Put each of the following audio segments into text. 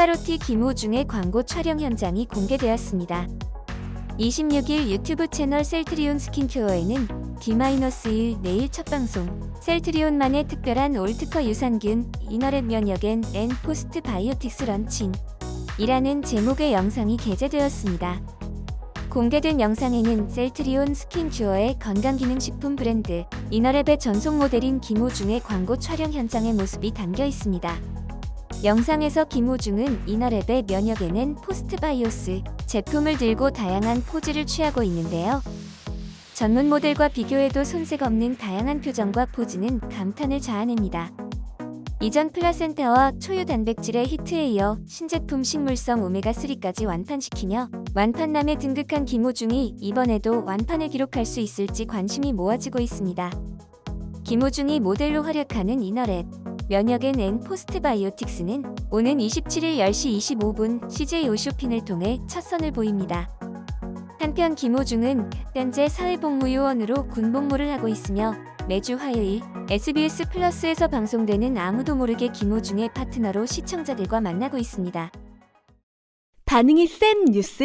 파바로티 김호중의 광고 촬영 현장이 공개되었습니다. 26일 유튜브 채널 셀트리온 스킨케어에는 D-1 내일 첫 방송 셀트리온만의 특별한 올특허 유산균 이너렛 면역엔 앤 포스트 바이오틱스 런칭 이라는 제목의 영상이 게재되었습니다. 공개된 영상에는 셀트리온 스킨큐어의 건강기능식품 브랜드 이너랩의 전속 모델인 김호중의 광고 촬영 현장의 모습이 담겨 있습니다. 영상에서 김호중은 이너랩의 면역에는 포스트바이오스 제품을 들고 다양한 포즈를 취하고 있는데요. 전문 모델과 비교해도 손색 없는 다양한 표정과 포즈는 감탄을 자아냅니다. 이전 플라센타와 초유 단백질의 히트에 이어 신제품 식물성 오메가3까지 완판시키며 완판남에 등극한 김호중이 이번에도 완판을 기록할 수 있을지 관심이 모아지고 있습니다. 김호중이 모델로 활약하는 이너랩 면역의 낸 포스트바이오틱스는 오는 27일 10시 25분 CJ 오쇼핑을 통해 첫 선을 보입니다. 한편 김호중은 현재 사회복무요원으로 군복무를 하고 있으며 매주 화요일 SBS 플러스에서 방송되는 아무도 모르게 김호중의 파트너로 시청자들과 만나고 있습니다. 반응이 센 뉴스?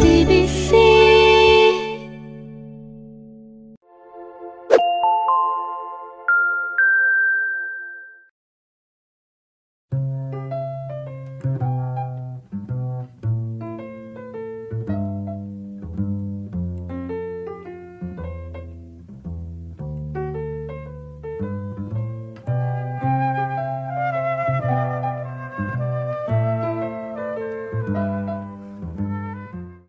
CBC